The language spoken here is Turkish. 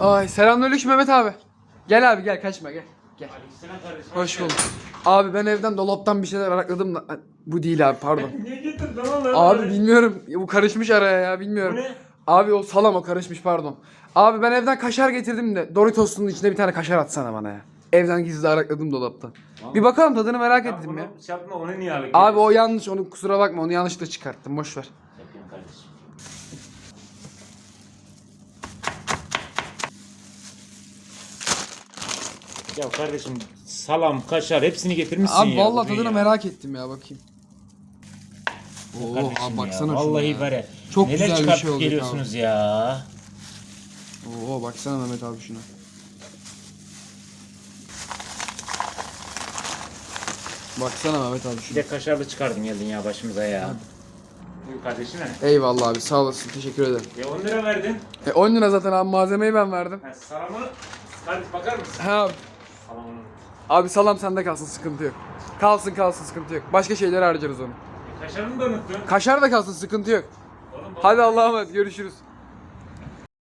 Ay selamünaleyküm Mehmet abi. Gel abi gel kaçma gel. Gel. Hoş bulduk. Abi ben evden dolaptan bir şeyler arakladım da bu değil abi pardon. Niye getirdin oğlum? Abi bilmiyorum bu karışmış araya ya bilmiyorum. Bu ne? Abi o salam o karışmış pardon. Abi ben evden kaşar getirdim de Doritos'un içine bir tane kaşar atsana bana ya. Evden gizli arakladım dolaptan. Bir bakalım tadını merak Ya ettim bunu ya. Şey yapma onu niye Abi o yanlış onu kusura bakma onu yanlışlıkla çıkarttım boş ver. Ya kardeşim salam, kaşar hepsini getirmişsin Abi ya. vallahi tadını ya. merak ettim ya bakayım. Oo Kardeşim abi ya, baksana şuna Vallahi ya. var ya. Çok Neler güzel bir çıkartıp şey abi. geliyorsunuz ya. Oo baksana Mehmet abi şuna. Baksana Mehmet abi Bir şuna. de kaşarlı çıkardın geldin ya başımıza ya. Buyur kardeşim ne? Eyvallah abi sağ olasın teşekkür ederim. Ya 10 lira verdin. E 10 lira zaten abi malzemeyi ben verdim. Ha, salamı kardeş bakar mısın? Ha. Salamını. Abi salam sende kalsın sıkıntı yok. Kalsın kalsın sıkıntı yok. Başka şeylere harcarız onu. E, kaşarını da unuttun. Kaşar da kalsın sıkıntı yok. Oğlum Hadi Allah'a emanet görüşürüz.